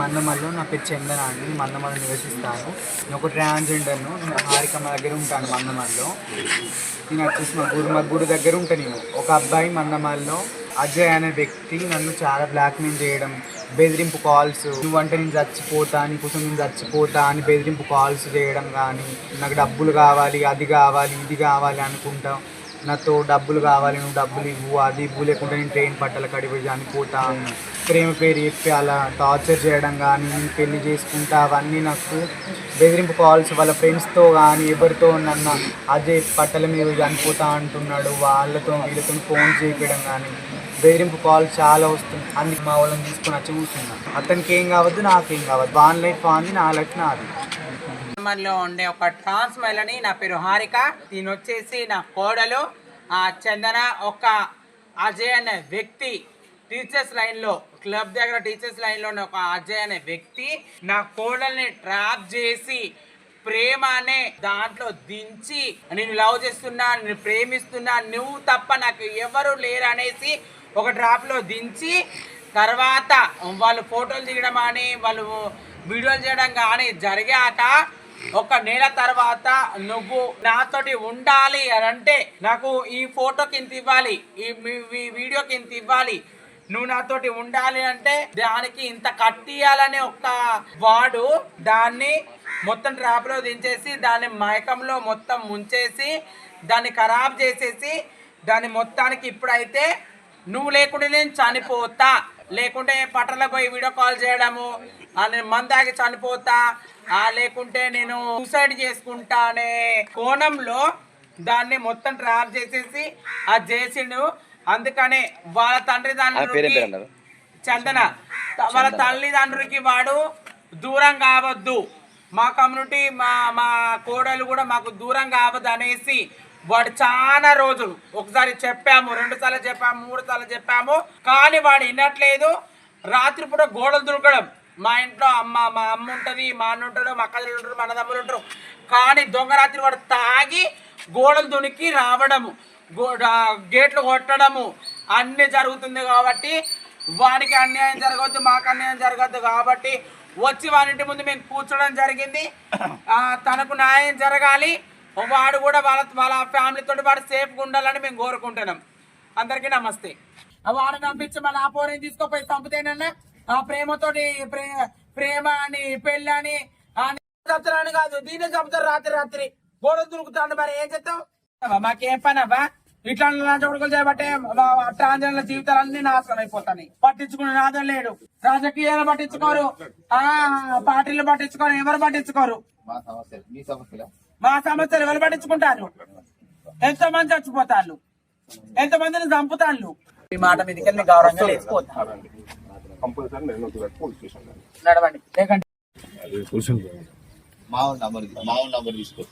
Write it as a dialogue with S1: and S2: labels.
S1: మందమల్లో నా పేరు చందన అండి. నేను మందమల్లో నివసిస్తాను నేను ఒక ట్రాన్స్జెండర్ను. నేను హారికమ్మ దగ్గర ఉంటాను మందమల్లో. నేను వచ్చేసి మా గుడి మా గుడి దగ్గర ఉంటాను నేను. ఒక అబ్బాయి మందమల్లో అజయ్ అనే వ్యక్తి నన్ను చాలా బ్లాక్మెయిల్ చేయడం బెదిరింపు కాల్స్ నువ్వంటే నేను చచ్చిపోతా నీకోసం నేను చచ్చిపోతా అని బెదిరింపు కాల్స్ చేయడం కానీ నాకు డబ్బులు కావాలి అది కావాలి ఇది కావాలి అనుకుంటాం. నాతో డబ్బులు కావాలి నువ్వు డబ్బులు ఇవ్వు అది ఇవ్వు లేకుంటే నేను ట్రైన్ పట్టాల కడిపోయి చనిపోతా. ప్రేమ పేరు చెప్పి అలా టార్చర్ చేయడం కానీ నేను పెళ్ళి చేసుకుంటా అవన్నీ నాకు బెదిరింపు కాల్స్ వాళ్ళ ఫ్రెండ్స్తో కానీ ఎవరితో నన్ను అజయ్ పట్టల మీద చనిపోతా అంటున్నాడు వాళ్ళతో వీళ్ళతో ఫోన్ చేయడం కానీ బెదిరింపు కాల్ చాలా వస్తుంది. అందుకు మా వాళ్ళని తీసుకొని వచ్చి కూర్చున్నాను అతనికి ఏం కావద్దు నాకేం కావద్దు. వాన్ లైఫ్ వాంది నా లైఫ్ నాది.
S2: లో ఉండే ఒక ట్రాన్స్ మహిళని నా పేరు హారిక. దీని వచ్చేసి నా కోడలు. ఆ చందన ఒక అజయ్ అనే వ్యక్తి. టీచర్స్ లైన్లో క్లబ్ దగ్గర టీచర్స్ లైన్లో ఉన్న ఒక అజయ్ అనే వ్యక్తి. నా కోడల్ని ట్రాప్ చేసి ప్రేమ అనే దాంట్లో దించి నేను లవ్ చేస్తున్నా నేను ప్రేమిస్తున్నా నువ్వు తప్ప నాకు ఎవరు లేరు అనేసి ఒక డ్రాప్లో దించి తర్వాత వాళ్ళు ఫోటోలు దిగడం అని వాళ్ళు వీడియోలు చేయడం కానీ జరిగాక ఒక నెల తర్వాత నువ్వు నాతోటి ఉండాలి అని అంటే నాకు ఈ ఫోటో కింద ఇవ్వాలి ఈ వీడియో కింద ఇవ్వాలి. నువ్వు నాతోటి ఉండాలి అంటే దానికి ఇంత కట్టియాలనే ఒక వాడు దాన్ని మొత్తం ట్రాప్లో దించేసి దాన్ని మైకంలో మొత్తం ముంచేసి దాన్ని ఖరాబ్ చేసేసి దాన్ని మొత్తానికి ఇప్పుడైతే నువ్వు లేకుంటే నేను చనిపోతా. లేకుంటే పట్టణంలో పోయి వీడియో కాల్ చేయడము నేను మందాగి చనిపోతా ఆ లేకుంటే నేను సూసైడ్ చేసుకుంటా అనే కోణంలో దాన్ని మొత్తం ట్రాప్ చేసేసి ఆ చేసిండు అందుకనే వాళ్ళ తండ్రి దాని చందన. వాళ్ళ తల్లిదండ్రులకి వాడు దూరం కావద్దు. మా కమ్యూనిటీ మా మా కోడలు కూడా మాకు దూరం కావద్దు అనేసి వాడు చాలా రోజులు. ఒకసారి చెప్పాము రెండు సార్లు చెప్పాము మూడు సార్లు చెప్పాము కానీ వాడు వినట్లేదు. రాత్రిపూట గోడలు దురకడం మా ఇంట్లో అమ్మ మా అమ్మ ఉంటుంది మా అన్న ఉంటాడు మా అక్కలు ఉంటారు మా అన్నదమ్ములు ఉంటారు. కానీ దొంగ రాత్రి వాడు తాగి గోడలు దునికి రావడము గో గేట్లు కొట్టడము అన్నీ జరుగుతుంది కాబట్టి వానికి అన్యాయం జరగవద్దు మాకు అన్యాయం జరగద్దు కాబట్టి వచ్చి వారింటి ముందు మేము కూర్చోవడం జరిగింది. తనకు న్యాయం జరగాలి. వాడు కూడా వాళ్ళ వాళ్ళ ఫ్యామిలీతో వాడు సేఫ్గా ఉండాలని మేము కోరుకుంటున్నాం. అందరికీ నమస్తే. వాడు వాడిని పంపించి మళ్ళీ ఆ పోరేం తీసుకోపోయి చంపుతేనన్నా ఆ ప్రేమతోటి ప్రే ప్రేమ అని పెళ్ళి అని ఆ కాదు దీన్ని చంపుతారు రాత్రి రాత్రి. గోడ దొరుకుతాడు మరి ఏం చెప్తావు మాకేం పని అవ్వా? ఇట్లా లాంటి కొడుకులు చేయబట్టే ట్రాన్స్జెండర్ల జీవితాలు అన్ని నాశనం అయిపోతాయి. పట్టించుకునే నాదం లేడు. రాజకీయాలు పట్టించుకోరు. ఆ పార్టీలు పట్టించుకోరు ఎవరు పట్టించుకోరు?
S3: మా సమస్య మీ సమస్యలు?
S2: మా సమస్యలు ఎవరు పట్టించుకుంటారు ఎంతో మంది చచ్చిపోతారు ఎంతో మందిని చంపుతాళ్ళు. ఈ మాట మీదకి వెళ్ళి గౌరవంగా నడవండి. లేకంటే
S3: మా నంబర్ మా నంబర్ తీసుకో